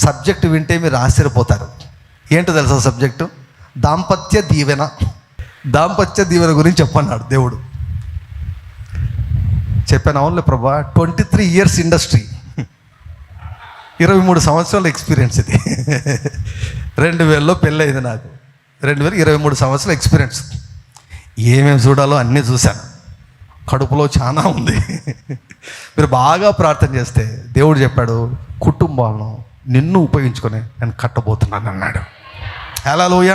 Subject వింటే మీరు ఆశ్చర్యపోతారు. ఏంటో తెలుసా సబ్జెక్టు? దాంపత్య దీవెన. దాంపత్య దీవెన గురించి చెప్పన్నాడు దేవుడు. చెప్పాను అవునులే ప్రభా ట్వంటీ త్రీ ఇయర్స్ ఇండస్ట్రీ. ఇరవై మూడు సంవత్సరాల ఎక్స్పీరియన్స్ ఇది. రెండు వేలలో పెళ్ళయింది నాకు. రెండు వేల ఇరవై మూడు సంవత్సరాల ఎక్స్పీరియన్స్. ఏమేమి చూడాలో అన్నీ చూశాను. కడుపులో చాలా ఉంది. మీరు బాగా ప్రార్థన చేస్తే దేవుడు చెప్పాడు కుటుంబాలను నిన్ను ఉపయోగించుకొని నేను కట్టబోతున్నాను అన్నాడు. ఎలా లోయ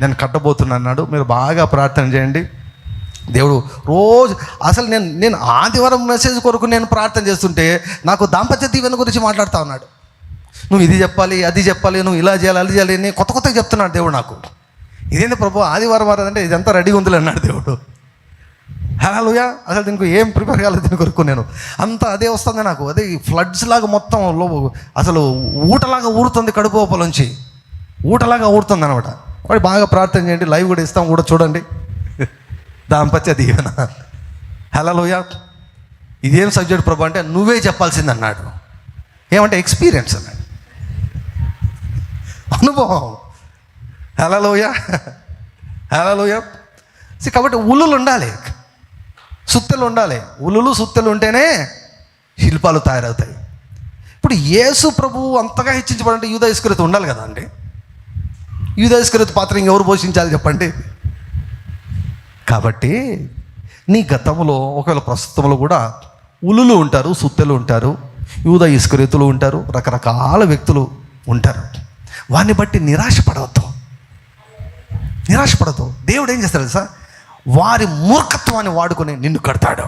నేను కట్టబోతున్నాను అన్నాడు. మీరు బాగా ప్రార్థన చేయండి. దేవుడు రోజు అసలు నేను నేను ఆదివారం మెసేజ్ కొరకు నేను ప్రార్థన చేస్తుంటే నాకు దాంపత్య దీవెన గురించి మాట్లాడుతూ ఉన్నాడు. నువ్వు ఇది చెప్పాలి అది చెప్పాలి నువ్వు ఇలా చేయాలి అది చేయాలి అని కొత్త కొత్తగా చెప్తున్నాడు దేవుడు నాకు. ఇదేంటి ప్రభు ఆదివారం వారం అంటే ఇదంతా రెడీగా ఉందిలే అన్నాడు దేవుడు. హలోయా అసలు దీనికి ఏం ప్రిపేర్ కాలేదు దీని కొరకు నేను. అంత అదే వస్తుంది నాకు. అదే ఫ్లడ్స్ లాగా మొత్తం లో అసలు ఊటలాగా ఊరుతుంది కడుపు లోపల నుంచి. ఊటలాగా ఊరుతుంది అనమాట వాడు బాగా ప్రార్థన చేయండి. లైవ్ కూడా ఇస్తాం కూడా చూడండి. దాంపత్య దీవెన. హలోయా ఇదేం సబ్జెక్ట్ ప్రభు అంటే నువ్వే చెప్పాల్సింది అన్నాడు. ఏమంటే ఎక్స్పీరియన్స్ అన్నాడు. అనుభవం. హలోయా హలోయా కాబట్టి ఉల్లులు ఉండాలి. సుత్తెలు ఉండాలి. ఉల్లులు సుత్తెలు ఉంటేనే శిల్పాలు తయారవుతాయి. ఇప్పుడు యేసు ప్రభువు అంతగా హెచ్చించబడంటే యూద ఉండాలి కదా అండి? యూద పాత్ర ఇంకెవరు పోషించాలి చెప్పండి? కాబట్టి నీ గతంలో ఒకవేళ ప్రస్తుతంలో కూడా ఉలులు ఉంటారు సుత్తెలు ఉంటారు యూద ఇస్కరితులు ఉంటారు రకరకాల వ్యక్తులు ఉంటారు. వారిని బట్టి నిరాశపడవద్దు. నిరాశపడద్దు దేవుడు ఏం చేస్తాడు సార్ వారి మూర్ఖత్వాన్ని వాడుకొని నిన్ను కడతాడు.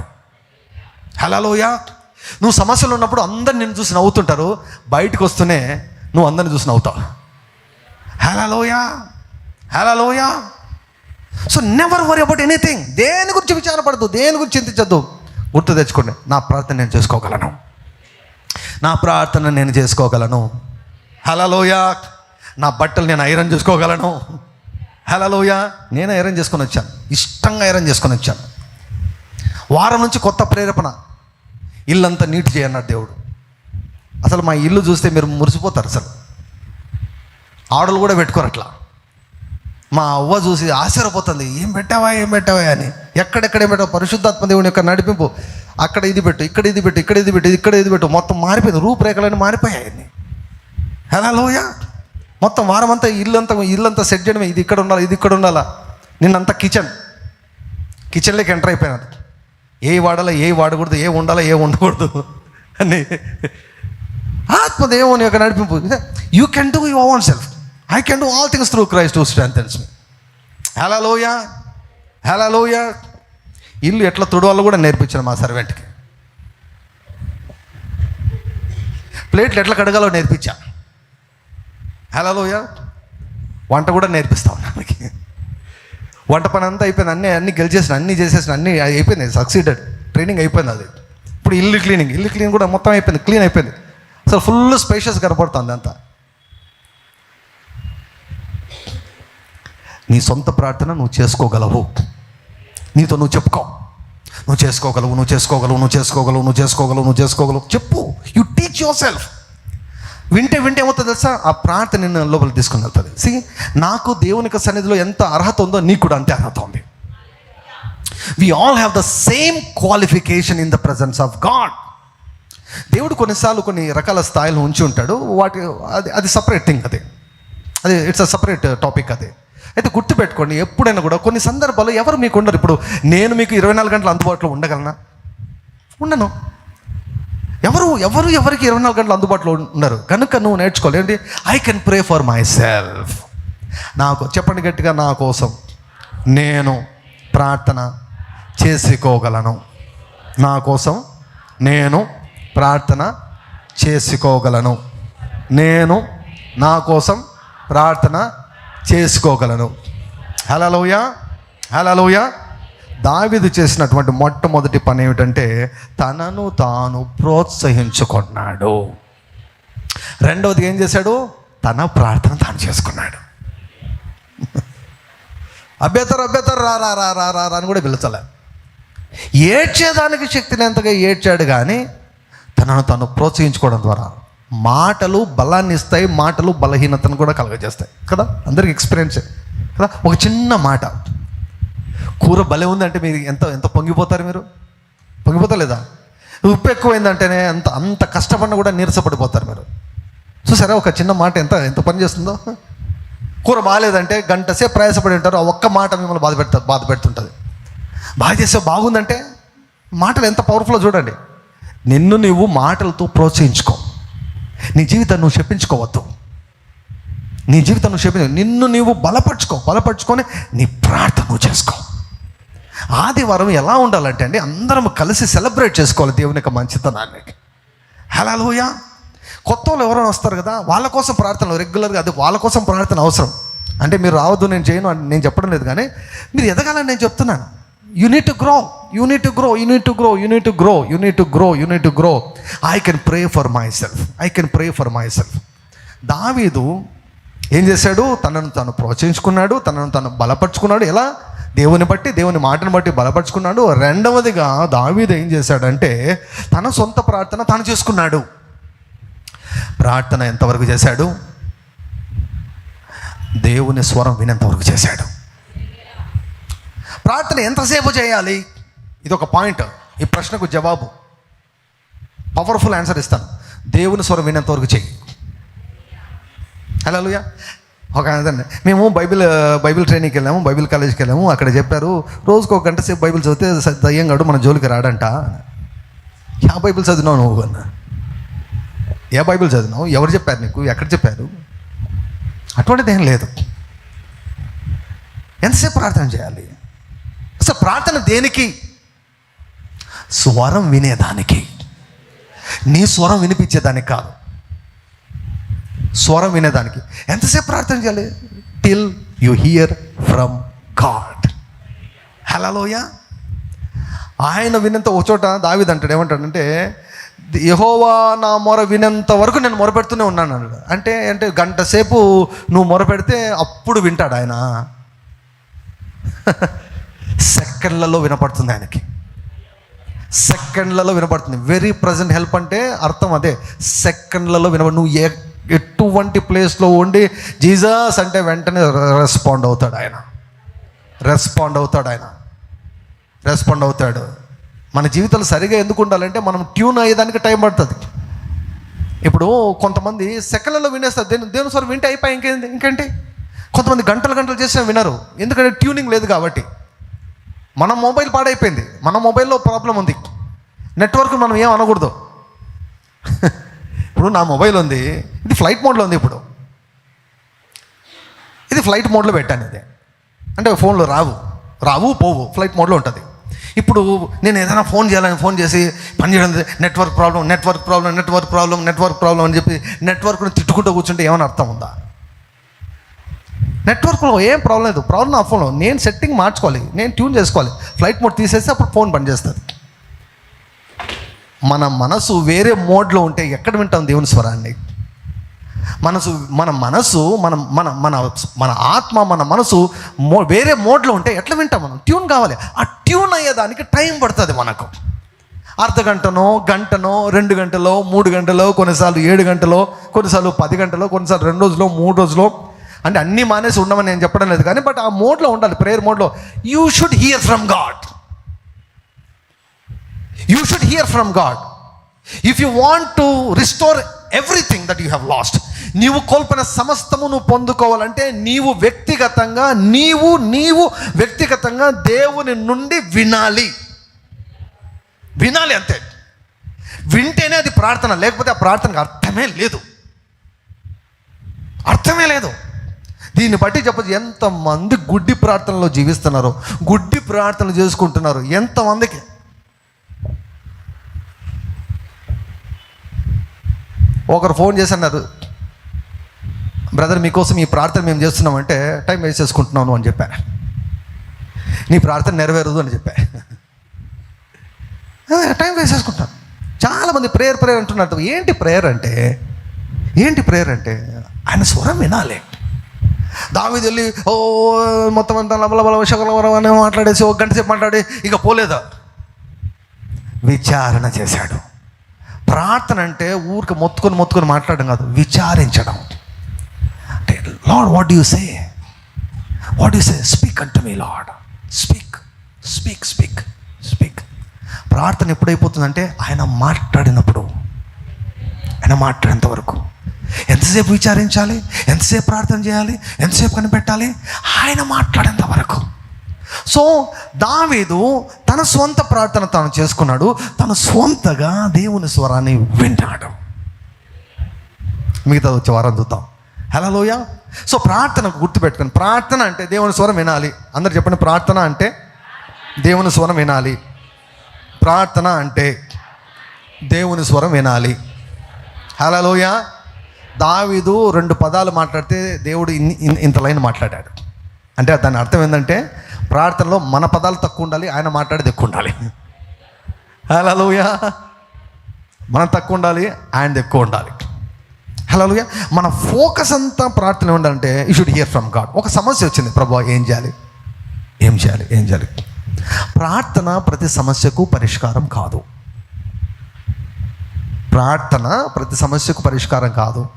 హలోయ నువ్వు సమస్యలు ఉన్నప్పుడు అందరు నిన్ను చూసి నవ్వుతుంటారు. బయటకు వస్తూనే నువ్వు అందరిని చూసి నవ్వుతావు. హలోయ హలోయ so never worry about anything దేని గురించి విచారపడదు దేని గురించి చింతించద్దు. గుర్తు తెచ్చుకోండి నా ప్రార్థన నేను చేసుకోగలను. నా ప్రార్థన నేను చేసుకోగలను. హలోయ నా బట్టలు నేను ఐరన్ చేసుకోగలను. హలలోయ నేను ఐరన్ చేసుకొని వచ్చాను. ఇష్టంగా ఐరన్ చేసుకొని వచ్చాను. వారం నుంచి కొత్త ప్రేరేపణ. ఇల్లంతా నీట్ చేయన్నాడు దేవుడు. అసలు మా ఇల్లు చూస్తే మీరు మురిసిపోతారు అసలు. ఆడలు కూడా పెట్టుకోరు అట్లా. మా అవ్వ చూసి ఆశ్చర్యపోతుంది ఏం పెట్టావా ఏం పెట్టావా? అని. ఎక్కడెక్కడ ఏం పెట్టావు? పరిశుద్ధాత్మ దేవుని యొక్క నడిపింపు. అక్కడ ఇది పెట్టు ఇక్కడ ఇది పెట్టు ఇక్కడ ఇది పెట్టు ఇక్కడ ఇది పెట్టు. మొత్తం మారిపోయింది రూపురేఖలన్నీ మారిపోయాయి హలో హలోయ మొత్తం వారం అంతా ఇల్లంతా ఇల్లంతా సెట్ చేయడమే. ఇది ఇక్కడ ఉండాలి ఇది ఇక్కడ ఉండాలా? నిన్నంతా కిచెన్ కిచెన్లోకి ఎంటర్ అయిపోయినాడు ఏ వాడాలా ఏ వాడకూడదు ఏ ఉండాలా ఏ ఉండకూడదు అని ఆత్మదేవుని యొక్క నడిపింపు. You can do your own self I can do all things through Christ to strengthens me హెలా లోయ ఇల్లు ఎట్లా తుడవాలో కూడా నేర్పించాను మా సర్వెంట్కి ప్లేట్లు ఎట్లా కడగాలో నేర్పించా. హలోయ వంట కూడా నేర్పిస్తా ఉన్నానికి వంట పని అంతా అయిపోయింది. అన్నీ అన్నీ గెలిచేసిన అన్నీ చేసేసిన అన్నీ అయిపోయింది. సక్సీడెడ్ ట్రైనింగ్ అయిపోయింది అది. ఇప్పుడు ఇల్లు క్లీనింగ్ ఇల్లు క్లీన్ కూడా మొత్తం అయిపోయింది. క్లీన్ అయిపోయింది. అసలు ఫుల్ స్పేషియస్ కనపడుతుంది అంతా. నీ సొంత ప్రార్థన నువ్వు చేసుకోగలవు. నీతో నువ్వు చెప్పుకో. నువ్వు చేసుకోగలవు నువ్వు చేసుకోగలవు నువ్వు చేసుకోగలవు నువ్వు చేసుకోగలవు నువ్వు చేసుకోగలవు. చెప్పు. యు టీచ్ యువర్ సెల్ఫ్ వింటే వింటే ఏమవుతుంది తెలుసా? ఆ ప్రార్థన నిన్ను లోపలికి తీసుకుని వెళ్తుంది. సి నాకు దేవునికి సన్నిధిలో ఎంత అర్హత ఉందో నీకు కూడా అంతే అర్హత ఉంది. We all have the same qualification in the presence of God దేవుడు కొన్నిసార్లు కొన్ని రకాల స్థాయిలు ఉంచి ఉంటాడు. వాటి అది అది సపరేట్ థింగ్ అది. అది ఇట్స్ అ సపరేట్ టాపిక్ అది. అయితే గుర్తుపెట్టుకోండి ఎప్పుడైనా కూడా కొన్ని సందర్భాల్లో ఎవరు మీకు ఉండరు. ఇప్పుడు నేను మీకు ఇరవై నాలుగు గంటలు అందుబాటులో ఉండగలనా? ఉండను. ఎవరు ఎవరు ఎవరికి ఇరవై నాలుగు గంటలు అందుబాటులో ఉన్నారు? కనుక నువ్వు నేర్చుకోవాలి. ఏంటి? I can pray for myself నాకు చెప్పండి గట్టిగా నా కోసం నేను ప్రార్థన చేసుకోగలను. నా కోసం నేను ప్రార్థన చేసుకోగలను. నేను నా కోసం ప్రార్థన చేసుకోగలను. హలోయ హలోయ దావిదు చేసినటువంటి మొట్టమొదటి పని ఏమిటంటే తనను తాను ప్రోత్సహించుకున్నాడు. రెండవది ఏం చేశాడు? తన ప్రార్థన తాను చేసుకున్నాడు. అభ్యతరు అభ్యతరు రా రా రా రా రా రా అని కూడా పిలచలే. ఏడ్చేదానికి శక్తిని ఎంతగా ఏడ్చాడు కానీ తనను తను ప్రోత్సహించుకోవడం ద్వారా మాటలు బలాన్ని ఇస్తాయి మాటలు బలహీనతను కూడా కలగజేస్తాయి. కదా? అందరికి ఎక్స్పీరియన్సే కదా? ఒక చిన్న మాట. కూర భలే ఉందంటే మీరు ఎంత ఎంత పొంగిపోతారు మీరు? పొంగిపోతలేదా? ఉప్పు ఎక్కువైందంటేనే అంత అంత కష్టపడిన కూడా నీరసపడిపోతారు మీరు. చూసారా ఒక చిన్న మాట ఎంత ఎంత పని చేస్తుందో? కూర బాగాలేదంటే గంట సేపు ప్రయాసపడి ఉంటారు ఆ ఒక్క మాట మిమ్మల్ని బాధ పెడతా బాధ పెడుతుంటుంది. బాగా చేస్తే బాగుందంటే మాటలు ఎంత పవర్ఫుల్లో చూడండి. నిన్ను నువ్వు మాటలతో ప్రోత్సహించుకో. నీ జీవితాన్ని నువ్వు చెప్పించుకోవద్దు. నీ జీవితం నువ్వు చెప్పించు నిన్ను నీవు బలపరుచుకో. బలపరుచుకొని నీ ప్రార్థన నువ్వు చేసుకో. ఆదివారం ఎలా ఉండాలంటే అండి అందరం కలిసి సెలబ్రేట్ చేసుకోవాలి దేవుని యొక్క మంచితనాన్ని. హలోయ కొత్త వాళ్ళు ఎవరైనా వస్తారు కదా వాళ్ళ కోసం ప్రార్థన రెగ్యులర్గా అది వాళ్ళ కోసం ప్రార్థన అవసరం. అంటే మీరు రావద్దు నేను చేయను అని నేను చెప్పడం లేదు కానీ మీరు ఎదగాలని నేను చెప్తున్నాను. You need to grow you need to grow you need to grow you need to grow you need to grow you need to grow I can pray for myself I can pray for myself దావీదు ఏం చేశాడు? తనను తను ప్రోత్సహించుకున్నాడు తనను తను బలపరుచుకున్నాడు. ఎలా? దేవుని బట్టి దేవుని మాటను బట్టి బలపరుచుకున్నాడు. రెండవదిగా దావీదు ఏం చేశాడంటే తన సొంత ప్రార్థన తను చేసుకున్నాడు. ప్రార్థన ఎంతవరకు చేశాడు? దేవుని స్వరం వినేంతవరకు చేశాడు. ప్రార్థన ఎంతసేపు చేయాలి? ఇది ఒక పాయింట్. ఈ ప్రశ్నకు జవాబు. పవర్ఫుల్ ఆన్సర్ ఇస్తాను. దేవుని స్వరం వినేంతవరకు చేయి. హలో ఒక అదండి మేము బైబిల్ బైబిల్ ట్రైనింగ్కి వెళ్ళాము బైబిల్ కాలేజ్కి వెళ్ళాము అక్కడ చెప్పారు రోజుకు ఒక గంట సేపు బైబిల్ చదివితే స- దయ్యంగాడు మన జోలికి రాడంట. యా బైబిల్ చదివినావు నువ్వు అన్న. ఏ బైబిల్ చదివినావు ఎవరు చెప్పారు నీకు ఎక్కడ చెప్పారు? అటువంటిది ఏం లేదు. ఎంతసేపు ప్రార్థన చేయాలి? అసలు ప్రార్థన దేనికి? స్వరం వినేదానికి. నీ స్వరం వినిపించేదానికి కాదు. స్వరం వినేదానికి. ఎంతసేపు ప్రార్థన చేయాలి? Till you hear from God హలోయ ఆయన వినంత ఒక చోట దావిది అంటాడు. ఏమంటాడంటే యహోవా నా మొర వినేంత వరకు నేను మొరపెడుతూనే ఉన్నాను అన్నాడు. అంటే అంటే గంట సేపు నువ్వు మొరపెడితే అప్పుడు వింటాడు ఆయన. సెకండ్లలో వినపడుతుంది ఆయనకి. సెకండ్లలో వినపడుతుంది. వెరీ ప్రజెంట్ హెల్ప్ అంటే అర్థం అదే. సెకండ్లలో వినపడు నువ్వు ఏ ఎటువంటి ప్లేస్లో ఉండి జీజస్ అంటే వెంటనే రెస్పాండ్ అవుతాడు ఆయన. రెస్పాండ్ అవుతాడు ఆయన. రెస్పాండ్ అవుతాడు. మన జీవితాలు సరిగా ఎందుకు ఉండాలంటే మనం ట్యూన్ అయ్యేదానికి టైం పడుతుంది. ఇప్పుడు కొంతమంది సెకండ్లలో వినేస్తారు. దేని దేవుని సార్ వింటే అయిపోయి ఇంకేంటి ఇంకేంటి? కొంతమంది గంటలు గంటలు చేసినా వినరు. ఎందుకంటే ట్యూనింగ్ లేదు కాబట్టి. మన మొబైల్ పాడైపోయింది. మన మొబైల్లో ప్రాబ్లం ఉంది. నెట్వర్క్ మనం ఏం అనకూడదు. ఇప్పుడు నా మొబైల్ ఉంది ఇది ఫ్లైట్ మోడ్లో ఉంది ఇప్పుడు. ఇది ఫ్లైట్ మోడ్లో పెట్టాను ఇది. అంటే ఫోన్లో రావు. రావు పోవు ఫ్లైట్ మోడ్లో ఉంటుంది. ఇప్పుడు నేను ఏదైనా ఫోన్ చేయాలని ఫోన్ చేసి పని చేయడం network problem network problem network problem network problem అని చెప్పి నెట్వర్క్ను తిట్టుకుంటూ కూర్చుంటే ఏమైనా అర్థం ఉందా? నెట్వర్క్లో ఏం ప్రాబ్లం లేదు. ప్రాబ్లం నా ఫోన్లో నేను సెట్టింగ్ మార్చుకోవాలి. నేను ట్యూన్ చేసుకోవాలి. ఫ్లైట్ మోడ్ తీసేస్తే అప్పుడు ఫోన్ పనిచేస్తుంది మన మనసు వేరే మోడ్లో ఉంటే ఎక్కడ వింటాం దేవుని స్వరాన్ని? మనసు మన మనసు మన మన మన మన ఆత్మ మన మనసు మో వేరే మోడ్లో ఉంటే ఎట్లా వింటాం మనం? ట్యూన్ కావాలి. ఆ ట్యూన్ అయ్యేదానికి టైం పడుతుంది మనకు. అర్ధ గంటనో గంటనో రెండు గంటలో మూడు గంటలో కొన్నిసార్లు ఏడు గంటలో కొన్నిసార్లు పది గంటలో కొన్నిసార్లు రెండు రోజులో మూడు రోజులో అంటే అన్నీ మానేసి ఉండమని నేను చెప్పడం లేదు కానీ బట్ ఆ మోడ్లో ఉండాలి ప్రేయర్ మోడ్లో. You should hear from God you should hear from God if you want to restore everything that you have lost నీవు కోల్పోయిన సమస్తము నువ్వు పొందుకోవాలంటే నీవు వ్యక్తిగతంగా నీవు నీవు వ్యక్తిగతంగా దేవుని నుండి వినాలి. వినాలి అంతే. వింటేనే అది ప్రార్థన లేకపోతే ఆ ప్రార్థనకు అర్థమే లేదు. అర్థమే లేదు. దీన్ని బట్టి చెప్పచ్చు ఎంతమంది గుడ్డి ప్రార్థనలో జీవిస్తున్నారు గుడ్డి ప్రార్థనలు చేసుకుంటున్నారు ఎంతమందికి? ఒకరు ఫోన్ చేసి అన్నారు బ్రదర్ మీకోసం ఈ ప్రార్థన మేము చేస్తున్నామంటే టైం వేస్ట్ చేసుకుంటున్నాను అని చెప్పా. నీ ప్రార్థన నెరవేరదు అని చెప్పా. టైం వేస్ట్ చేసుకుంటాను చాలామంది ప్రేయర్ ప్రేయర్ అంటున్నారు. ఏంటి ప్రేయర్ అంటే ఏంటి ప్రేయర్ అంటే ఆయన స్వరం వినాలి. దావి వెళ్ళి ఓ మొత్తం అంతా లబలబల శకలవరం అని మాట్లాడేసి ఒక గంట సేపు మాట్లాడి ఇక పోలేదా? విచారణ చేశాడు. ప్రార్థన అంటే ఊరికి మొత్తుకొని మొత్తుకొని మాట్లాడడం కాదు విచారించడం. అంటే Lord what you say what you say speak unto me Lord speak speak speak speak ప్రార్థన ఎప్పుడైపోతుందంటే ఆయన మాట్లాడినప్పుడు. ఆయన మాట్లాడేంత వరకు. ఎంతసేపు విచారించాలి? ఎంతసేపు ప్రార్థన చేయాలి? ఎంతసేపు కనిపెట్టాలి? ఆయన మాట్లాడేంత వరకు. సో దావీదు తన సొంత ప్రార్థన తాను చేసుకున్నాడు తన స్వంతగా దేవుని స్వరాన్ని విన్నాడు మిగతా వచ్చే వారం చూద్దాం. లోయ సో ప్రార్థనకు గుర్తుపెట్టుకుని ప్రార్థన అంటే దేవుని స్వరం వినాలి. అందరు చెప్పండి ప్రార్థన అంటే దేవుని స్వరం వినాలి. ప్రార్థన అంటే దేవుని స్వరం వినాలి. హలోయ దావీదు రెండు పదాలు మాట్లాడితే దేవుడు ఇన్- ఇంత లైన్ మాట్లాడాడు. అంటే దాని అర్థం ఏంటంటే ప్రార్థనలో మన పదాలు తక్కువ ఉండాలి ఆయన మాట్లాడేది ఎక్కువ ఉండాలి. హలోయా మనం తక్కువ ఉండాలి ఆయనది ఎక్కువ ఉండాలి. హలోయా మన ఫోకస్ అంతా ప్రార్థన ఉండాలంటే you should hear from God ఒక సమస్య వచ్చింది ప్రభా ఏం చేయాలి? ఏం చేయాలి? ఏం చేయాలి? ప్రార్థన ప్రతి సమస్యకు పరిష్కారం కాదు. ప్రార్థన ప్రతి సమస్యకు పరిష్కారం కాదు.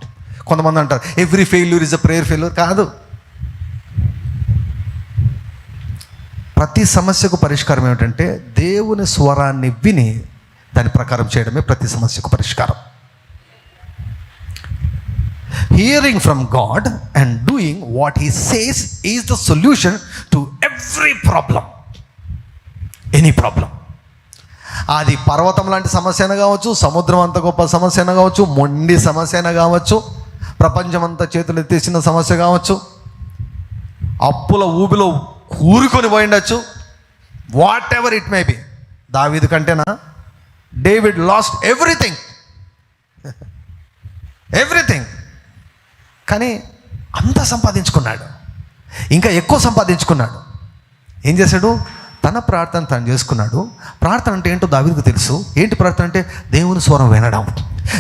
కొంతమంది అంటారు every failure is a prayer failure కాదు. ప్రతి సమస్యకు పరిష్కారం ఏమిటంటే దేవుని స్వరాన్ని విని దాని ప్రకారం చేయడమే ప్రతి సమస్యకు పరిష్కారం. Hearing from God and doing what he says is the solution to every problem any problem అది పర్వతం లాంటి సమస్య అయినా కావచ్చు సముద్రం అంత గొప్ప సమస్య అయినా కావచ్చు మొండి సమస్య అయినా కావచ్చు ప్రపంచం అంతా చేతులు ఎత్తేసిన సమస్య కావచ్చు అప్పుల ఊబిలో కూరుకొని పోయిండొచ్చు. Whatever it may be దావీదు కంటేనా? డేవిడ్ లాస్ట్ ఎవ్రీథింగ్ ఎవ్రీథింగ్ కానీ అంత సంపాదించుకున్నాడు. ఇంకా ఎక్కువ సంపాదించుకున్నాడు. ఏం చేశాడు? తన ప్రార్థన తను చేసుకున్నాడు. ప్రార్థన అంటే ఏంటో దావీదుకు తెలుసు. ఏంటి ప్రార్థన అంటే దేవుని స్వరం వినడం.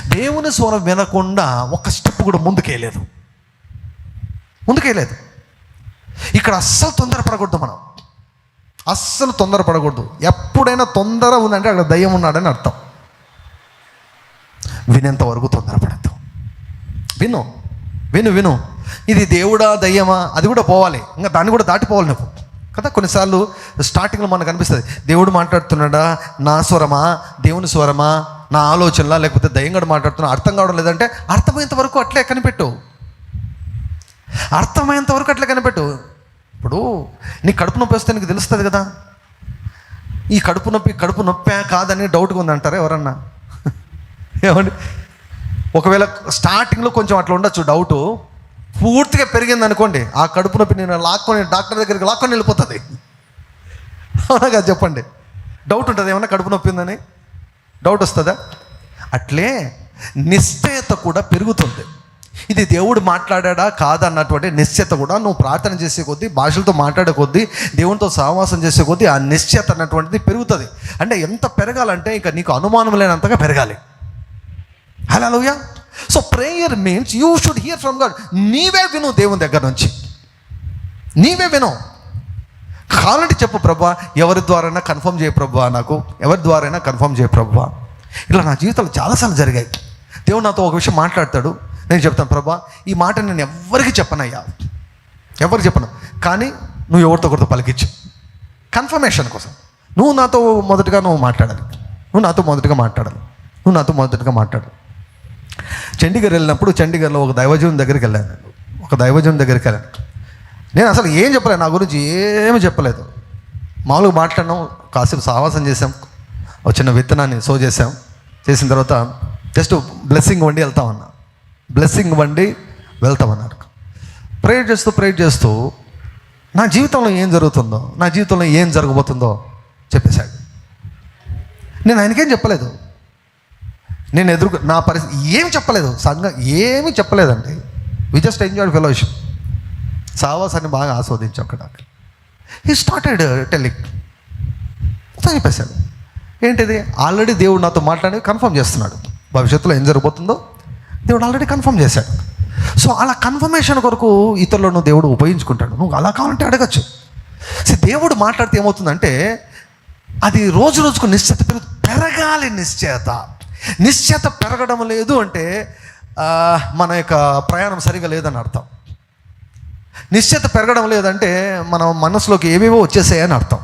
దేవుని స్వరం వినకుండా ఒక స్టెప్ కూడా ముందుకేయలేదు ముందుకేయలేదు ఇక్కడ అస్సలు తొందరపడకూడదు మనం. అస్సలు తొందరపడకూడదు ఎప్పుడైనా తొందర ఉందంటే అక్కడ దయ్యం ఉన్నాడని అర్థం. వినేంత వరకు తొందరపడద్దు విను. విను విను. ఇది దేవుడా దయ్యమా? అది కూడా పోవాలి. ఇంకా దాన్ని కూడా దాటిపోవాలి నువ్వు. కదా కొన్నిసార్లు స్టార్టింగ్లో మనకు అనిపిస్తుంది దేవుడు మాట్లాడుతున్నాడా? నా స్వరమా? దేవుని స్వరమా? నా ఆలోచనలా? లేకపోతే దయ్యంగా మాట్లాడుతున్నా? అర్థం కావడం లేదంటే అర్థమయ్యేంత వరకు అట్లే కనిపెట్టు. అర్థమయ్యేంత వరకు అట్లే కనిపెట్టు. ఇప్పుడు నీ కడుపు నొప్పి వస్తే నీకు తెలుస్తుంది కదా? ఈ కడుపు నొప్పి కడుపు నొప్పే కాదని డౌట్గా ఉందంటారా ఎవరన్నా? ఏమండి? ఒకవేళ స్టార్టింగ్లో కొంచెం అట్లా ఉండొచ్చు డౌటు. పూర్తిగా పెరిగింది అనుకోండి ఆ కడుపు నొప్పి నేను లాక్కొని డాక్టర్ దగ్గరికి లాక్కొని వెళ్ళిపోతుంది. అవునా చెప్పండి. డౌట్ ఉంటుంది ఏమన్నా కడుపు నొప్పి ఉందని? డౌట్ వస్తుందా? అట్లే నిశ్చయత కూడా పెరుగుతుంది. ఇది దేవుడు మాట్లాడా కాదన్నటువంటి నిశ్చయత కూడా నువ్వు ప్రార్థన చేసే కొద్దీ భాషలతో మాట్లాడే కొద్దీ దేవునితో సహవాసం చేసే కొద్దీ ఆ నిశ్చయత అన్నటువంటిది పెరుగుతుంది. అంటే ఎంత పెరగాలంటే ఇంకా నీకు అనుమానం లేనంతగా పెరగాలి. హలోయ so prayer means you should hear from God నీవే విను దేవుని దగ్గర నుంచి. నీవే విను. కావాలంటే చెప్పు ప్రభా ఎవరి ద్వారైనా కన్ఫర్మ్ చేయ ప్రభా నాకు? ఎవరి ద్వారైనా కన్ఫర్మ్ చేయ ప్రభా? ఇలా నా జీవితంలో చాలాసార్లు జరిగాయి. దేవుడు నాతో ఒక విషయం మాట్లాడతాడు. నేను చెప్తాను ప్రభా ఈ మాట నేను ఎవరికి చెప్పనయ్యా? ఎవరికి చెప్పను? కానీ నువ్వు ఎవరితో ఒకరితో పలికించు కన్ఫర్మేషన్ కోసం. నువ్వు నాతో మొదటగా నువ్వు మాట్లాడాలి. నువ్వు నాతో మొదటగా మాట్లాడాలి. నువ్వు నాతో మొదటగా మాట్లాడు. చండీగఢ్ వెళ్ళినప్పుడు చండీగఢ్లో ఒక దైవజనం దగ్గరికి వెళ్ళాను ఒక దైవజనం దగ్గరికి వెళ్ళాను. నేను అసలు ఏం చెప్పలేదు నా గురించి ఏమి చెప్పలేదు. మామూలుగా మాట్లాడినాం కాసేపు సహవాసం చేసాం ఒక చిన్న విత్తనాన్ని సో చేసాం చేసిన తర్వాత జస్ట్ బ్లెస్సింగ్ వండి వెళ్తామన్నా బ్లెస్సింగ్ వండి వెళ్తామన్నారు. ప్రేయర్ చేస్తూ ప్రేయర్ చేస్తూ నా జీవితంలో ఏం జరుగుతుందో నా జీవితంలో ఏం జరగబోతుందో చెప్పేశాడు. నేను ఆయనకేం చెప్పలేదు. నేను ఎదురు నా పరిస్థితి ఏమి చెప్పలేదు. సంఘం ఏమి చెప్పలేదండి. వి జస్ట్ ఎంజాయ్ ఫెలోషిప్ సావాసాన్ని బాగా ఆస్వాదించాం అక్కడ. ఈ స్టార్టెడ్ టెలింగ్ చెప్పేశాడు. ఏంటిది? ఆల్రెడీ దేవుడు నాతో మాట్లాడి కన్ఫర్మ్ చేస్తున్నాడు. భవిష్యత్తులో ఏం జరగబోతుందో దేవుడు ఆల్రెడీ కన్ఫర్మ్ చేశాడు. సో అలా కన్ఫర్మేషన్ కొరకు ఇతరులను దేవుడు ఉపయోగించుకుంటాడు. నువ్వు అలా కావాలంటే అడగచ్చు. సో దేవుడు మాట్లాడితే ఏమవుతుందంటే అది రోజు రోజుకు నిశ్చయత పెరుగు పెరగాలి నిశ్చయత. నిశ్చయత పెరగడం లేదు అంటే మన యొక్క ప్రయాణం సరిగా లేదని అర్థం. నిశ్చయత పెరగడం లేదంటే మన మనసులోకి ఏవేవో వచ్చేసాయని అర్థం.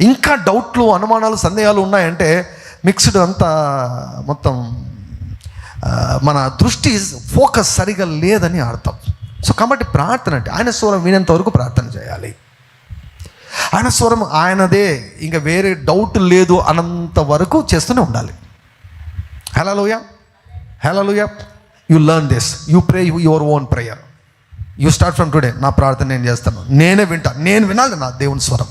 ఇంకా డౌట్లు అనుమానాలు సందేహాలు ఉన్నాయంటే మిక్స్డ్ అంతా మొత్తం మన దృష్టి ఫోకస్ సరిగా లేదని అర్థం. సో కాబట్టి ప్రార్థన అంటే ఆయన స్వరం వినేంత వరకు ప్రార్థన చేయాలి. ఆయన స్వరం ఆయనదే ఇంకా వేరే డౌట్ లేదు అన్నంత వరకు చేస్తూనే ఉండాలి. హలోయ హలోయ you learn this you pray your own prayer you start from today నా ప్రార్థన నేను చేస్తాను. నేనే వింటాను నేను వినాలి నా దేవుని స్వరం.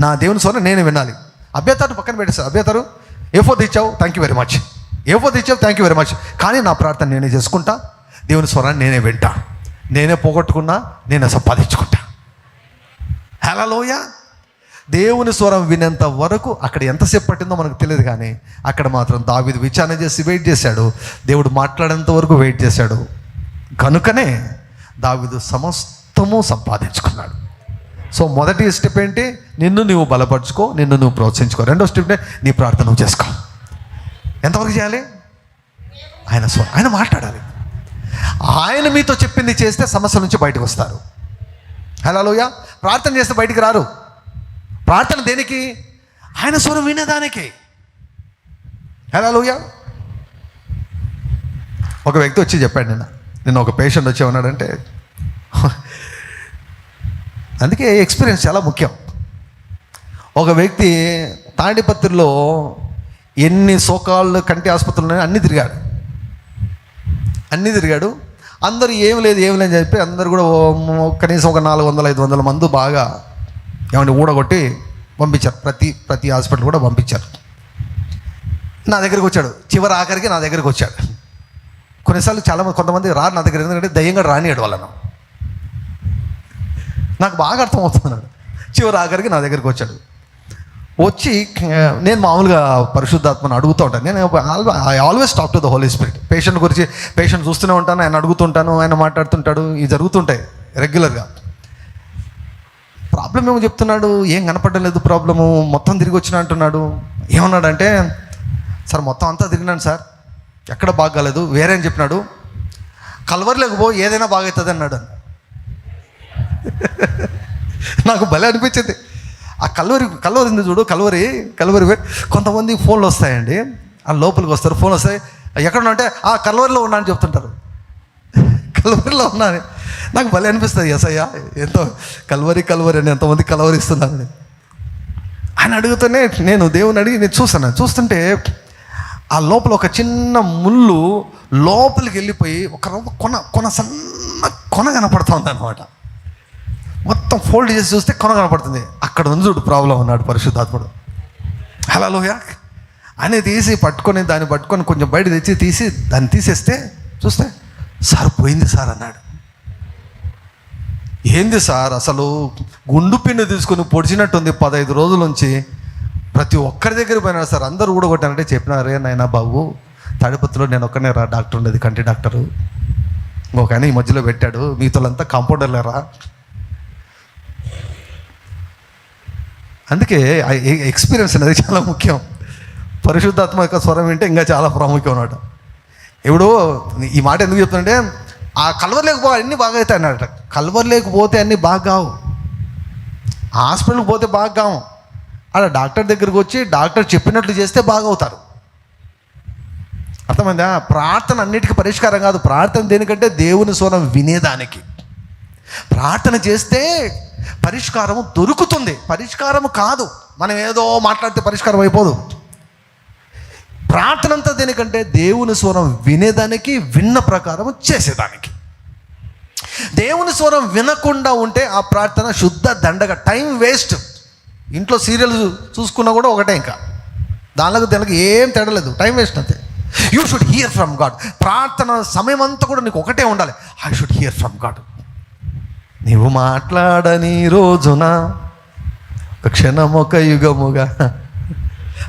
నా దేవుని స్వరం నేనే వినాలి. అభ్యతారు పక్కన పెట్టేస్తారు అభ్యతారు ఏ ఫోర్ తెచ్చావు థ్యాంక్ యూ వెరీ మచ్ ఏ తెచ్చావు ఇచ్చావు థ్యాంక్ యూ వెరీ మచ్ కానీ నా ప్రార్థన నేనే చేసుకుంటా. దేవుని స్వరాన్ని నేనే వింటా. నేనే పోగొట్టుకున్నా నేనే సంపాదించుకుంటా. హలోయ దేవుని స్వరం వినేంత వరకు అక్కడ ఎంతసేపు పట్టిందో మనకు తెలియదు కానీ అక్కడ మాత్రం దావిది విచారణ చేసి వెయిట్ చేశాడు. దేవుడు మాట్లాడేంత వరకు వెయిట్ చేశాడు. కనుకనే దావిదు సమస్తము సంపాదించుకున్నాడు. సో మొదటి స్టెప్ ఏంటి? నిన్ను నువ్వు బలపరుచుకో నిన్ను నువ్వు ప్రోత్సహించుకో. రెండో స్టెప్ నీ ప్రార్థన చేసుకో. ఎంతవరకు చేయాలి? ఆయన స్వరం ఆయన మాట్లాడాలి. ఆయన మీతో చెప్పింది చేస్తే సమస్య నుంచి బయటకు వస్తారు. హలోయ ప్రార్థన చేస్తే బయటికి రారు. ప్రార్థన దేనికి? ఆయన స్వరం వినేదానికి. హలోయ ఒక వ్యక్తి వచ్చి చెప్పాడు నిన్న. నిన్న ఒక పేషెంట్ వచ్చి ఉన్నాడంటే అందుకే ఎక్స్పీరియన్స్ చాలా ముఖ్యం. ఒక వ్యక్తి తాడిపత్రిలో ఎన్ని సోకాళ్ళు కంటి ఆసుపత్రులు ఉన్నాయో అన్నీ తిరిగాడు. అన్నీ తిరిగాడు. అందరూ ఏం లేదు ఏం లేదని చెప్పి అందరు కూడా కనీసం ఒక నాలుగు వందల ఐదు వందల మంది బాగా ఏమంటే ఊడగొట్టి పంపించారు. ప్రతి ప్రతి హాస్పిటల్ కూడా పంపించారు. నా దగ్గరికి వచ్చాడు. చివరి ఆఖరికి నా దగ్గరికి వచ్చాడు. కొన్నిసార్లు చాలా కొంతమంది రారు నా దగ్గర ఎందుకంటే దయ్యంగా రానియాడు వాళ్ళను. నాకు బాగా అర్థమవుతున్నాడు చివరి ఆఖరికి నా దగ్గరికి వచ్చాడు. వచ్చి నేను మామూలుగా పరిశుద్ధాత్మను అడుగుతూ ఉంటాను. నేను I always talk to the Holy Spirit patient గురించి పేషెంట్ చూస్తూనే ఉంటాను ఆయన అడుగుతుంటాను ఆయన మాట్లాడుతుంటాడు ఇవి జరుగుతుంటాయి రెగ్యులర్గా ప్రాబ్లం ఏమో చెప్తున్నాడు ఏం కనపడడం లేదు ప్రాబ్లము మొత్తం తిరిగి వచ్చిన అంటున్నాడు. ఏమన్నాడంటే సార్ మొత్తం అంతా తిరిగినాను సార్. ఎక్కడ బాగాలేదు వేరే అని చెప్పినాడు. కలవర్లోకి పో ఏదైనా బాగవుతుంది అన్నాడు. నాకు భలే అనిపించింది. ఆ కల్వరి కల్వరి ఉంది చూడు కల్వరి కల్వరి కొంతమంది ఫోన్లు వస్తాయండి. ఆ లోపలికి వస్తారు ఫోన్ వస్తాయి. ఎక్కడ అంటే ఆ కల్వరిలో ఉన్నా అని చెప్తుంటారు. కల్వరిలో ఉన్నా అని. నాకు భలే అనిపిస్తుంది ఎస్ అయ్యా ఎంతో కల్వరి కల్వరి అని ఎంతమంది కలవరిస్తున్నాను ఆయన అడుగుతూనే నేను దేవుని అడిగి నేను చూస్తాను చూస్తుంటే ఆ లోపల ఒక చిన్న ముళ్ళు లోపలికి వెళ్ళిపోయి ఒక కొన కొన సన్న కొన కనపడుతుంది అనమాట మొత్తం ఫోల్డ్ చేసి చూస్తే కొన కనపడుతుంది. అక్కడ ఉంది చూడు ప్రాబ్లం అన్నాడు పరిశుద్ధాత్ముడు. హలో లోయ అని తీసి పట్టుకొని దాన్ని పట్టుకొని కొంచెం బయట తెచ్చి తీసి దాన్ని తీసేస్తే చూస్తే సార్ పోయింది సార్ అన్నాడు. ఏంది సార్ అసలు గుండు పిండి తీసుకుని పొడిచినట్టుంది పదహైదు రోజుల నుంచి. ప్రతి ఒక్కరి దగ్గర పోయినారు సార్ అందరూ ఊడగొట్టానంటే చెప్పినారే నాయనా బాబు తాడిపత్రిలో నేను ఒక్కనే రా డాక్టర్ ఉండేది కంటి డాక్టరు. ఒక ఆయన ఈ మధ్యలో పెట్టాడు మిగతాలంతా కాంపౌండర్లేరా అందుకే ఎక్స్పీరియన్స్ అనేది చాలా ముఖ్యం. పరిశుద్ధాత్మ యొక్క స్వరం వింటే ఇంకా చాలా ప్రాముఖ్యం అన్నమాట. ఇప్పుడు ఈ మాట ఎందుకు చెప్తుంటే ఆ కల్వర్ అన్నీ బాగా అవుతాయి అన్నమాట కలవరలేకపోతే అన్నీ బాగా కావు. హాస్పిటల్కి పోతే బాగా కావు. అలా డాక్టర్ దగ్గరికి వచ్చి డాక్టర్ చెప్పినట్లు చేస్తే బాగా అవుతారు. అర్థమైందా? ప్రార్థన అన్నిటికీ పరిష్కారం కాదు. ప్రార్థన దేనికంటే దేవుని స్వరం వినేదానికి. ప్రార్థన చేస్తే పరిష్కారం దొరుకుతుంది. పరిష్కారం కాదు. మనం ఏదో మాట్లాడితే పరిష్కారం అయిపోదు. ప్రార్థనంతా దేనికంటే దేవుని స్వరం వినేదానికి విన్న ప్రకారం చేసేదానికి. దేవుని స్వరం వినకుండా ఉంటే ఆ ప్రార్థన శుద్ధ దండగ టైం వేస్ట్. ఇంట్లో సీరియల్ చూసుకున్నా కూడా ఒకటే ఇంకా. దానిలో దానికి ఏం తేడలేదు టైం వేస్ట్ అంతే. You should hear from God ప్రార్థన సమయం అంతా కూడా నీకు ఒకటే ఉండాలి. I should hear from God నీవు మాట్లాడని రోజున ఒక క్షణం ఒక యుగముగా.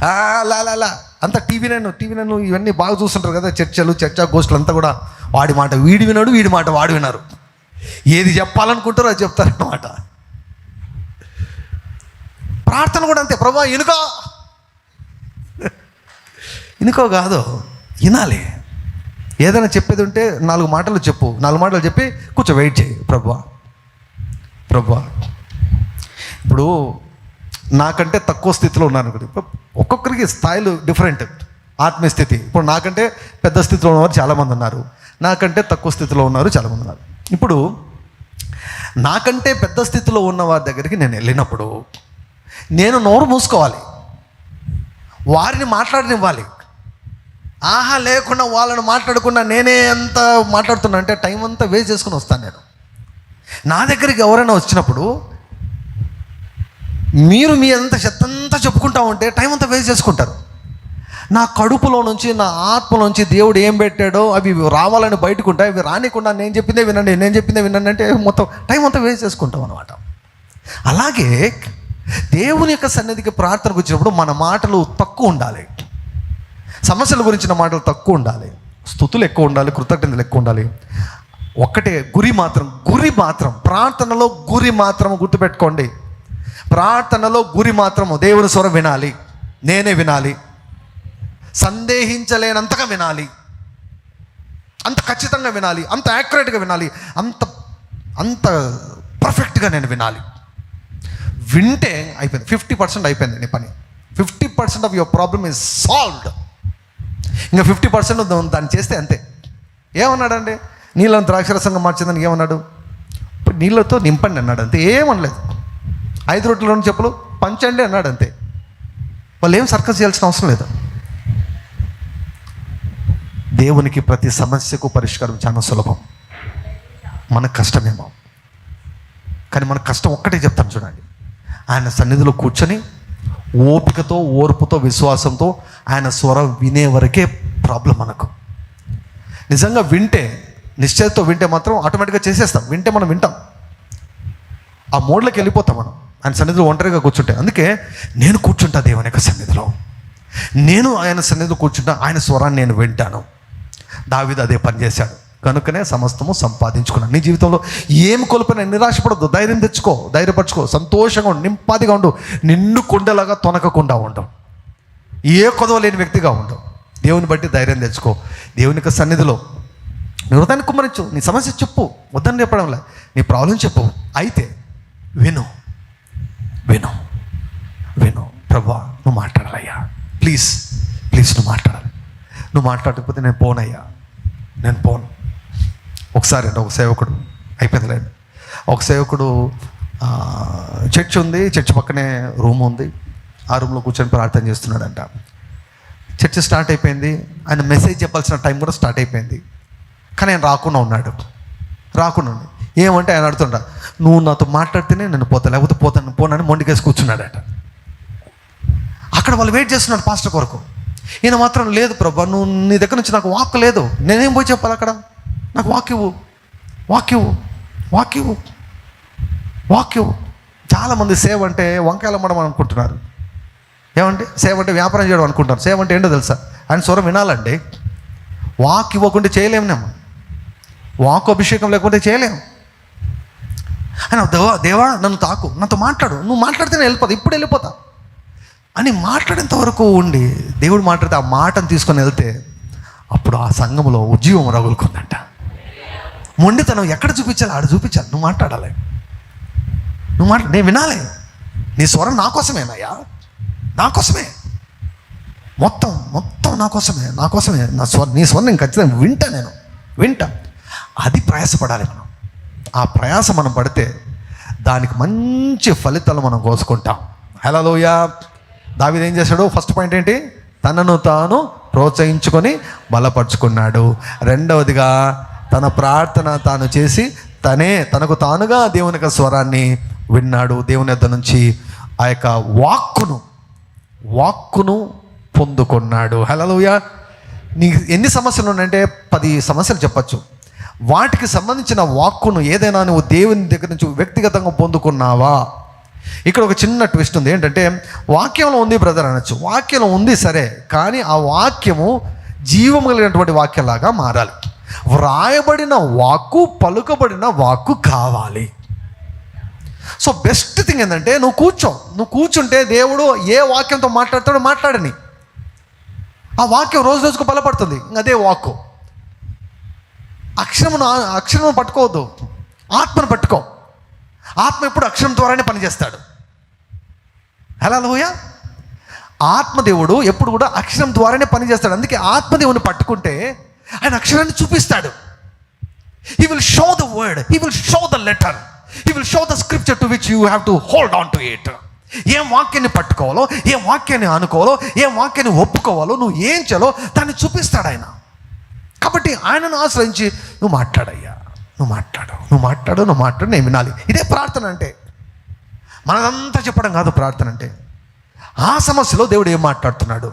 ఆ, అంతా టీవీ నన్ను టీవీ నన్ను ఇవన్నీ బాగా చూస్తుంటారు కదా చర్చలు చర్చా గోష్ఠులు అంతా కూడా. వాడి మాట వీడి వినాడు వీడి మాట వాడు వినారు. ఏది చెప్పాలనుకుంటారో అది చెప్తారన్నమాట. ప్రార్థన కూడా అంతే ప్రభా ఇనుకో. ఇనుకో కాదు వినాలి. ఏదైనా చెప్పేది ఉంటే నాలుగు మాటలు చెప్పు నాలుగు మాటలు చెప్పి కూర్చో వెయిట్ చేయి ప్రభా. ప్రభువా ఇప్పుడు నాకంటే తక్కువ స్థితిలో ఉన్నాను ఇప్పుడు ఒక్కొక్కరికి స్థాయిలు డిఫరెంట్ ఆత్మీయ స్థితి. ఇప్పుడు నాకంటే పెద్ద స్థితిలో ఉన్నవారు చాలామంది ఉన్నారు. నాకంటే తక్కువ స్థితిలో ఉన్నారు చాలామంది ఉన్నారు. ఇప్పుడు నాకంటే పెద్ద స్థితిలో ఉన్న వారి దగ్గరికి నేను వెళ్ళినప్పుడు నేను నోరు మూసుకోవాలి. వారిని మాట్లాడనివ్వాలి. ఆహా లేకుండా వాళ్ళని మాట్లాడకుండా నేనే ఎంత మాట్లాడుతున్నా అంటే టైం అంతా వేస్ట్ చేసుకుని వస్తాను నేను. నా దగ్గరికి ఎవరైనా వచ్చినప్పుడు మీరు మీ అంత చెత్తంతా చెప్పుకుంటా ఉంటే టైం అంతా వేస్ట్ చేసుకుంటారు. నా కడుపులో నుంచి నా ఆత్మలోంచి దేవుడు ఏం పెట్టాడో అవి రావాలని బయటకు ఉంటాయి అవి రానికుండా నేను చెప్పిందే వినండి నేను చెప్పిందే వినండి అంటే మొత్తం టైం అంతా వేస్ట్ చేసుకుంటాం అనమాట అలాగే దేవుని యొక్క సన్నిధికి ప్రార్థనకు వచ్చినప్పుడు మన మాటలు తక్కువ ఉండాలి. సమస్యల గురించిన మాటలు తక్కువ ఉండాలి. స్థుతులు ఎక్కువ ఉండాలి కృతజ్ఞతలు ఎక్కువ ఉండాలి. ఒక్కటే గురి మాత్రం గురి మాత్రం ప్రార్థనలో గురి మాత్రం గుర్తుపెట్టుకోండి. ప్రార్థనలో గురి మాత్రము దేవుని స్వరం వినాలి. నేనే వినాలి. సందేహించలేనంతగా వినాలి. అంత ఖచ్చితంగా వినాలి. అంత యాక్యురేట్గా వినాలి. అంత అంత పర్ఫెక్ట్గా నేను వినాలి. వింటే అయిపోయింది. ఫిఫ్టీ పర్సెంట్ అయిపోయింది నీ పని. Fifty percent of your problem is solved. ఇంకా ఫిఫ్టీ పర్సెంట్ దాన్ని చేస్తే అంతే. ఏమన్నాడండి? నీళ్ళని ద్రాక్షరసంగా మార్చిందని ఏమన్నాడు? నీళ్ళతో నింపండి అన్నాడు అంతే. ఏమనలేదు. ఐదు రొట్టెలను చెప్పులు పంచండి అన్నాడు అంతే. వాళ్ళు ఏం సర్కస్ చేయాల్సిన అవసరం లేదు. దేవునికి ప్రతి సమస్యకు పరిష్కారం చాలా సులభం. మనకు కష్టమేమో. కానీ మన కష్టం ఒక్కటే చెప్తాను చూడండి. ఆయన సన్నిధిలో కూర్చొని ఓపికతో ఓర్పుతో విశ్వాసంతో ఆయన స్వరం వినే వరకే ప్రాబ్లం మనకు. నిజంగా వింటే నిశ్చయతో వింటే మాత్రం ఆటోమేటిక్గా చేసేస్తాం. వింటే మనం వింటాం. ఆ మోడ్లోకి వెళ్ళిపోతాం మనం. ఆయన సన్నిధిలో ఒంటరిగా కూర్చుంటే. అందుకే నేను కూర్చుంటా దేవుని యొక్క సన్నిధిలో. నేను ఆయన సన్నిధిలో కూర్చుంటా ఆయన స్వరాన్ని నేను వింటాను. దావిది అదే పనిచేశాడు కనుకనే సమస్తము సంపాదించుకున్నాను. నీ జీవితంలో ఏం కోల్పోయినా నిరాశపడద్దు. ధైర్యం తెచ్చుకో ధైర్యపరచుకో. సంతోషంగా ఉండు నింపాదిగా ఉండు. నిన్ను కుండలాగా తొనకకుండా ఉండు. ఏ కొదవ లేని వ్యక్తిగా ఉండవు దేవుని బట్టి ధైర్యం తెచ్చుకో. దేవుని యొక్క సన్నిధిలో నీ హృదయాన్ని కుమ్మరించు నీ సమస్య చెప్పు వద్దని చెప్పడంలే. నీ ప్రాబ్లం చెప్పు. అయితే విను విను విను. ప్రభా నువ్వు మాట్లాడాలయ్యా. ప్లీజ్ ప్లీజ్ నువ్వు మాట్లాడాలి. నువ్వు మాట్లాడకపోతే నేను పోనయ్యా. నేను పోను. ఒకసారి అంటే ఒక సేవకుడు. అయిపోయిందిలేండి ఒక సేవకుడు చర్చ్ ఉంది చర్చ్ పక్కనే రూమ్ ఉంది. ఆ రూమ్లో కూర్చొని ప్రార్థన చేస్తున్నాడంట. చర్చ్ స్టార్ట్ అయిపోయింది. ఆయన మెసేజ్ చెప్పాల్సిన టైం కూడా స్టార్ట్ అయిపోయింది. కానీ ఆయన రాకుండా ఉన్నాడు. రాకుండా ఏమంటే ఆయన అడుగుతుండ నువ్వు నాతో మాట్లాడితేనే నేను పోతా లేకపోతే పోతాను పోనని మొండికేసి కూర్చున్నాడట. అక్కడ వాళ్ళు వెయిట్ చేస్తున్నారు పాస్టర్ కొరకు. ఈయన మాత్రం లేదు ప్రభా నువ్వు నీ దగ్గర నుంచి నాకు వాక్ లేదు. నేనేం పోయి చెప్పాలి అక్కడ? నాకు వాక్ ఇవ్వు. వాక్ ఇవ్వు. వాక్ ఇవ్వు. వాక్ ఇవ్వు. చాలామంది సేవ్ అంటే వంకాయలు అమ్మడం అనుకుంటున్నారు. ఏమంటే సేవ్ అంటే వ్యాపారం చేయడం అనుకుంటారు సేవ్ అంటే ఏంటో తెలుసా? ఆయన స్వరం వినాలండి. వాక్ ఇవ్వకుండా చేయలేమునేమో వాక్ అభిషేకం లేకపోతే చేయలేము. ఆయన దేవా దేవా నన్ను తాకు నాతో మాట్లాడు నువ్వు మాట్లాడితే నేను వెళ్ళిపోతా ఇప్పుడు వెళ్ళిపోతా. అని మాట్లాడేంత వరకు ఉండి దేవుడు మాట్లాడితే ఆ మాటను తీసుకొని వెళ్తే అప్పుడు ఆ సంఘంలో ఉజ్జీవం రగులుకుందంట. మొండితనం ఎక్కడ చూపించాలి? ఆడ చూపించాలి. నువ్వు మాట్లాడాలి. నువ్వు మాట్లా నేను వినాలి. నీ స్వరం నా కోసమేనయ్యా నా కోసమే. మొత్తం మొత్తం నా కోసమే నా కోసమే. నా స్వరం నీ స్వరం నేను ఖచ్చితంగా వింటా నేను. వింటా. అది ప్రయాసపడాలి మనం. ఆ ప్రయాస మనం పడితే దానికి మంచి ఫలితాలు మనం కోసుకుంటాం. హలోయ దావిది ఏం చేశాడు? ఫస్ట్ పాయింట్ ఏంటి? తనను తాను ప్రోత్సహించుకొని బలపరుచుకున్నాడు. రెండవదిగా తన ప్రార్థన తాను చేసి తనే తనకు తానుగా దేవుని యొక్క స్వరాన్ని విన్నాడు. దేవుని యొద్ద నుంచి ఆ యొక్క వాక్కును వాక్కును పొందుకున్నాడు. హలోయ నీకు ఎన్ని సమస్యలు ఉన్నాయంటే పది సమస్యలు చెప్పచ్చు. వాటికి సంబంధించిన వాక్కును ఏదైనా నువ్వు దేవుని దగ్గర నుంచి వ్యక్తిగతంగా పొందుకున్నావా? ఇక్కడ ఒక చిన్న ట్విస్ట్ ఉంది. ఏంటంటే వాక్యంలో ఉంది బ్రదర్ అనొచ్చు. వాక్యంలో ఉంది సరే కానీ ఆ వాక్యము జీవం కలిగినటువంటి వాక్యంలాగా మారాలి. వ్రాయబడిన వాక్కు పలుకబడిన వాక్కు కావాలి. సో బెస్ట్ థింగ్ ఏంటంటే నువ్వు కూర్చో. నువ్వు కూర్చుంటే దేవుడు ఏ వాక్యంతో మాట్లాడతాడో మాట్లాడని. ఆ వాక్యం రోజు రోజుకు బలపడుతుంది. అదే వాక్కు. అక్షరమును అక్షరము పట్టుకోవద్దు. ఆత్మను పట్టుకో. ఆత్మ ఎప్పుడు అక్షరం ద్వారానే పనిచేస్తాడు. ఎలా లోయ ఆత్మదేవుడు ఎప్పుడు కూడా అక్షరం ద్వారానే పనిచేస్తాడు. అందుకే ఆత్మదేవుని పట్టుకుంటే ఆయన అక్షరాన్ని చూపిస్తాడు. He will show the word he will show the letter he will show the scripture to which you have to hold on to it ఏం వాక్యాన్ని పట్టుకోవాలో ఏం వాక్యాన్ని అనుకోవాలో ఏం వాక్యాన్ని ఒప్పుకోవాలో నువ్వు ఏం చేయాలో దాన్ని చూపిస్తాడు ఆయన. కాబట్టి ఆయనను ఆశ్రయించి నువ్వు మాట్లాడయ్యా నువ్వు మాట్లాడు నువ్వు మాట్లాడు నువ్వు మాట్లాడు నేను వినాలి. ఇదే ప్రార్థన అంటే. మనదంతా చెప్పడం కాదు ప్రార్థన అంటే. ఆ సమస్యలో దేవుడు ఏం మాట్లాడుతున్నాడు?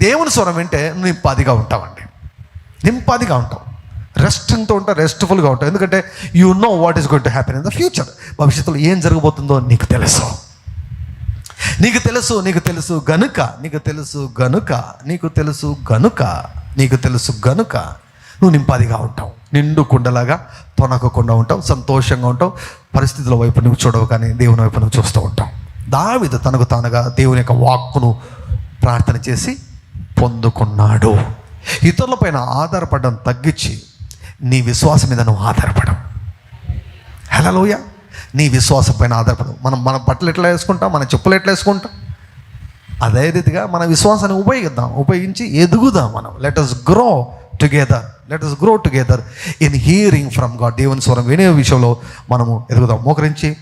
దేవుని స్వరం వింటే నువ్వు నింపాదిగా ఉంటావండి నింపాదిగా ఉంటావు రెస్టింగ్తో ఉంటావు రెస్ట్ఫుల్గా ఉంటావు ఎందుకంటే you know what is going to happen in the future. భవిష్యత్తులో ఏం జరగబోతుందో నీకు తెలుసు. నీకు తెలుసు నీకు తెలుసు గనుక నీకు తెలుసు గనుక నీకు తెలుసు గనుక నీకు తెలుసు గనుక నువ్వు నింపాదిగా ఉంటావు. నిండు కుండలాగా తొనకకుండా ఉంటావు సంతోషంగా ఉంటావు. పరిస్థితుల వైపు నువ్వు చూడవు కానీ దేవుని వైపు నువ్వు చూస్తూ ఉంటావు. దావిద తనకు తానుగా దేవుని యొక్క వాక్కును ప్రార్థన చేసి పొందుకున్నాడు. ఇతరులపైన ఆధారపడడం తగ్గించి నీ విశ్వాసం మీద నువ్వు ఆధారపడం హలోయ నీ విశ్వాసం పైన ఆధారపడు మనం మన బట్టలు ఎట్లా వేసుకుంటాం? మన చెప్పులు ఎట్లా వేసుకుంటాం? అదే రీతిగా మన విశ్వాసాన్ని ఉపయోగిద్దాం. ఉపయోగించి ఎదుగుదాం మనం. Let us grow together let us grow together in hearing from God దేవుని స్వరం వినే విషయంలో మనము ఎదుగుదాం. మోకరించి